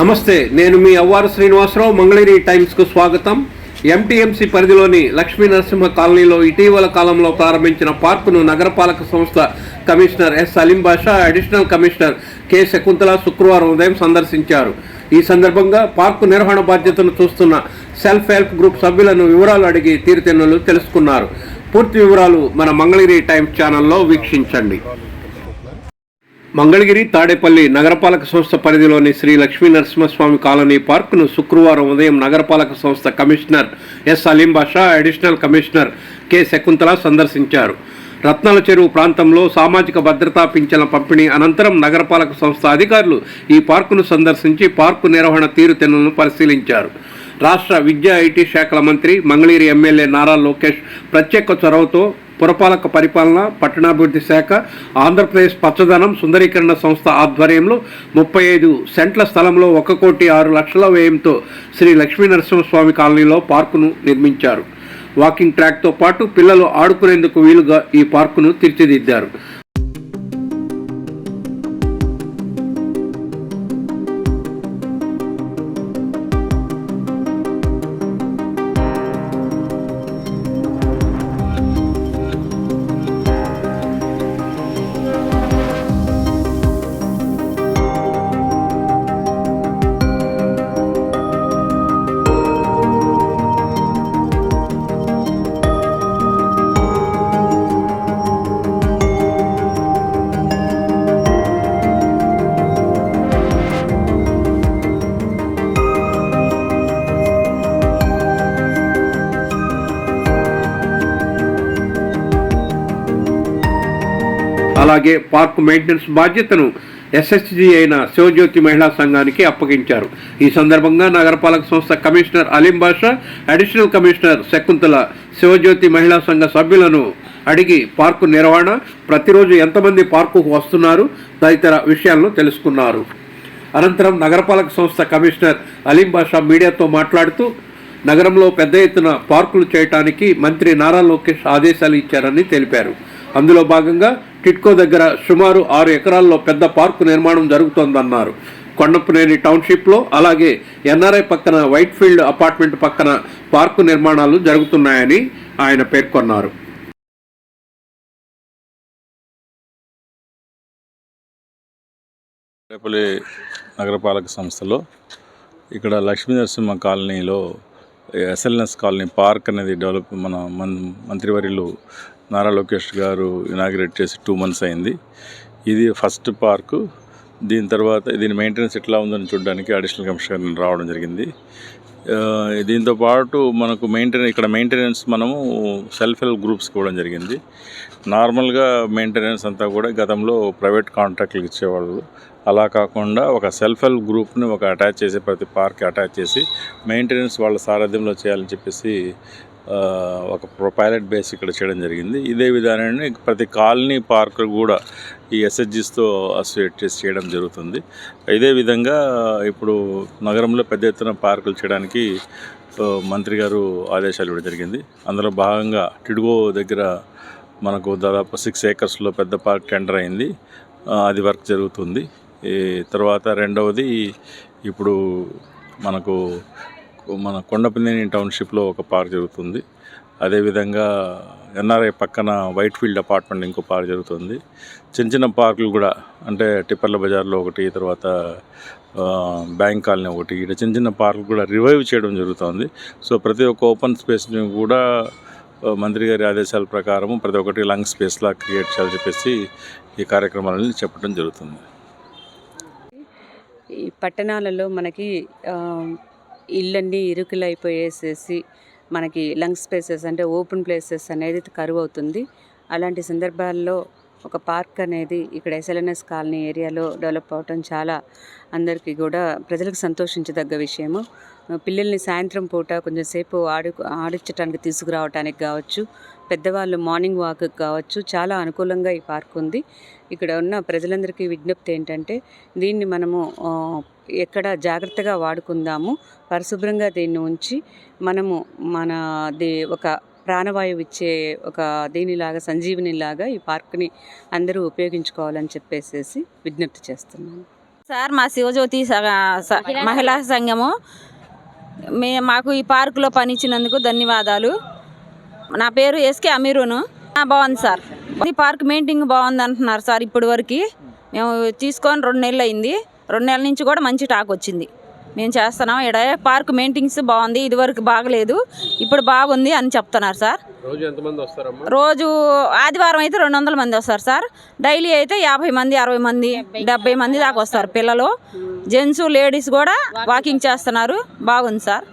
నమస్తే నేను మీ అవ్వారు శ్రీనివాసరావు మంగళగిరి టైమ్స్కు స్వాగతం. ఎంటీఎంసీ పరిధిలోని లక్ష్మీ నరసింహ కాలనీలో ఇటీవల కాలంలో ప్రారంభించిన పార్కును నగరపాలక సంస్థ commissioner S Salim Basha additional commissioner K Shakuntala శుక్రవారం ఉదయం సందర్శించారు. ఈ సందర్భంగా పార్కు నిర్వహణ బాధ్యతను చూస్తున్న సెల్ఫ్ హెల్ప్ గ్రూప్ సభ్యులను వివరాలు అడిగి తీరుతెన్నులు తెలుసుకున్నారు. పూర్తి వివరాలు మన మంగళగిరి టైమ్స్ ఛానల్లో వీక్షించండి. మంగళగిరి తాడేపల్లి నగరపాలక సంస్థ పరిధిలోని శ్రీ లక్ష్మీ నరసింహస్వామి కాలనీ పార్కును శుక్రవారం ఉదయం నగరపాలక సంస్థ commissioner S Aleem Basha additional commissioner K Shakuntala సందర్శించారు. రత్నాల చెరువు ప్రాంతంలో సామాజిక భద్రతా పింఛన పంపిణీ అనంతరం నగరపాలక సంస్థ అధికారులు ఈ పార్కును సందర్శించి పార్కు నిర్వహణ తీరుతెన్నులను పరిశీలించారు. రాష్ట్ర విద్యా ఐటీ శాఖల మంత్రి మంగళగిరి ఎమ్మెల్యే నారా లోకేష్ ప్రత్యేక చొరవతో పురపాలక పరిపాలన పట్టణాభివృద్ధి శాఖ ఆంధ్రప్రదేశ్ పచ్చదనం సుందరీకరణ సంస్థ ఆధ్వర్యంలో ముప్పై ఐదు సెంట్ల స్థలంలో ఒక కోటి ఆరు లక్షల వ్యయంతో శ్రీ లక్ష్మీ నరసింహస్వామి కాలనీలో పార్కును నిర్మించారు. వాకింగ్ ట్రాక్తో పాటు పిల్లలు ఆడుకునేందుకు వీలుగా ఈ పార్కును తీర్చిదిద్దారు. అలాగే పార్కు మెయింటెనెన్స్ బాధ్యతను ఎస్ఎస్జి అయిన శివజ్యోతి మహిళా సంఘానికి అప్పగించారు. ఈ సందర్భంగా నగరపాలక సంస్థ commissioner Aleem Basha additional commissioner Shakuntala Sivajyothi మహిళా సంఘ సభ్యులను అడిగి పార్కు నిర్వహణ ప్రతిరోజు ఎంతమంది పార్కుకు వస్తున్నారు తదితర విషయాలను తెలుసుకున్నారు. అనంతరం నగరపాలక సంస్థ కమిషనర్ అలీం బాషా మీడియాతో మాట్లాడుతూ నగరంలో పెద్ద ఎత్తున పార్కులు చేయటానికి మంత్రి నారా లోకేష్ ఆదేశాలు ఇచ్చారని తెలిపారు. అందులో భాగంగా టిట్కో దగ్గర సుమారు ఆరు ఎకరాల్లో పెద్ద పార్కు నిర్మాణం జరుగుతోందన్నారు. కొండపునేని టౌన్షిప్లో అలాగే ఎన్ఆర్ఐ పక్కన వైట్ ఫీల్డ్ అపార్ట్మెంట్ పక్కన పార్కు నిర్మాణాలు జరుగుతున్నాయని ఆయన పేర్కొన్నారు. రేపల్లి నగరపాలక సంస్థలో ఇక్కడ లక్ష్మీ నరసింహ కాలనీలో ఎస్ఎల్ఎస్ కాలనీ పార్క్ అనేది డెవలప్ మన మంత్రివర్యులు నారా లోకేష్ గారు ఇనాగ్రేట్ చేసి టూ మంత్స్ అయింది. ఇది ఫస్ట్ పార్కు దీని తర్వాత దీని మెయింటెనెన్స్ ఎట్లా ఉందని చూడడానికి అడిషనల్ కమిషనర్ రావడం జరిగింది. దీంతో పాటు మనకు మెయింటెనెన్స్ ఇక్కడ మెయింటెనెన్స్ మనము సెల్ఫ్ హెల్ప్ గ్రూప్స్కి ఇవ్వడం జరిగింది. నార్మల్గా మెయింటెనెన్స్ అంతా కూడా గతంలో ప్రైవేట్ కాంట్రాక్ట్లు ఇచ్చేవాళ్ళు. అలా కాకుండా ఒక సెల్ఫ్ హెల్ప్ గ్రూప్ని ఒక అటాచ్ చేసి ప్రతి పార్క్ అటాచ్ చేసి మెయింటెనెన్స్ వాళ్ళ సారథ్యంలో చేయాలని చెప్పేసి ఒక పైలట్ బేస్ ఇక్కడ చేయడం జరిగింది. ఇదే విధానాన్ని ప్రతి కాలనీ పార్క్ కూడా ఈ ఎస్హెచ్జిస్తో అసోసియేట్ చేసి చేయడం జరుగుతుంది. ఇదే విధంగా ఇప్పుడు నగరంలో పెద్ద ఎత్తున పార్కులు చేయడానికి మంత్రి గారు ఆదేశాలు ఇవ్వడం జరిగింది. అందులో భాగంగా టిడుగో దగ్గర మనకు దాదాపు సిక్స్ ఏకర్స్లో పెద్ద పార్క్ టెండర్ అయింది. అది వర్క్ జరుగుతుంది. ఈ తర్వాత రెండవది ఇప్పుడు మనకు మన కొండపల్లిని టౌన్షిప్లో ఒక పార్క్ జరుగుతుంది. అదేవిధంగా ఎన్ఆర్ఐ పక్కన వైట్ ఫీల్డ్ అపార్ట్మెంట్ ఇంకో పార్క్ జరుగుతుంది. చిన్న చిన్న పార్కులు కూడా అంటే టిప్పర్ల బజార్లో ఒకటి తర్వాత బ్యాంక్ కాలనీ ఒకటి ఇట్లా చిన్న చిన్న పార్కులు కూడా రివైవ్ చేయడం జరుగుతుంది. సో ప్రతి ఒక్క ఓపెన్ స్పేస్ని కూడా మంత్రి గారి ఆదేశాల ప్రకారం ప్రతి ఒక్కటి లంగ్ స్పేస్లా క్రియేట్ చేయాలని చెప్పేసి ఈ కార్యక్రమాలని చెప్పడం జరుగుతుంది. ఈ పట్టణాలలో మనకి ఇళ్ళన్నీ ఇరుకులైపోయేసేసి మనకి లంగ్ స్పేసెస్ అంటే ఓపెన్ ప్లేసెస్ అనేది కరువు అవుతుంది అలాంటి సందర్భాల్లో ఒక పార్క్ అనేది ఇక్కడ ఎస్ఎల్ఎన్ఎస్ కాలనీ ఏరియాలో డెవలప్ అవటం చాలా అందరికీ కూడా ప్రజలకు సంతోషించదగ్గ విషయము. పిల్లల్ని సాయంత్రం పూట కొంచెం సేపు ఆడు ఆడించడానికి తీసుకురావడానికి కావచ్చు పెద్దవాళ్ళు మార్నింగ్ వాక్ కావచ్చు చాలా అనుకూలంగా ఈ పార్క్ ఉంది. ఇక్కడ ఉన్న ప్రజలందరికీ విజ్ఞప్తి ఏంటంటే దీన్ని మనము ఎక్కడ జాగ్రత్తగా వాడుకుందాము పరిశుభ్రంగా దీన్ని ఉంచి మనము మన ది ఒక ప్రాణవాయువు ఇచ్చే ఒక దీనిలాగా సంజీవనిలాగా ఈ పార్క్ని అందరూ ఉపయోగించుకోవాలని చెప్పేసి విజ్ఞప్తి చేస్తున్నాను. సార్ మా శివజ్యోతి స- స- మహిళా సంఘము. మే మాకు ఈ పార్కులో పని ఇచ్చినందుకు ధన్యవాదాలు. నా పేరు ఎస్కే అమీరును. బాగుంది సార్. ఈ పార్క్ మెయింటింగ్ బాగుంది అంటున్నారు సార్ ఇప్పటి వరకు మేము తీసుకొని రెండు నెలలు అయింది. రెండు నెలల నుంచి కూడా మంచి టాక్ వచ్చింది. మేము చేస్తున్నాం. ఇక్కడ పార్క్ మెయింటింగ్స్ బాగుంది. ఇదివరకు బాగలేదు. ఇప్పుడు బాగుంది అని చెప్తున్నారు సార్. రోజు ఎంతమంది వస్తారమ్మా? రోజు ఆదివారం అయితే రెండు వందల మంది వస్తారు సార్. డైలీ అయితే యాభై మంది అరవై మంది డెబ్బై మంది దాకా వస్తారు పిల్లలు. జెంట్స్ లేడీస్ కూడా వాకింగ్ చేస్తున్నారు. బాగుంది సార్.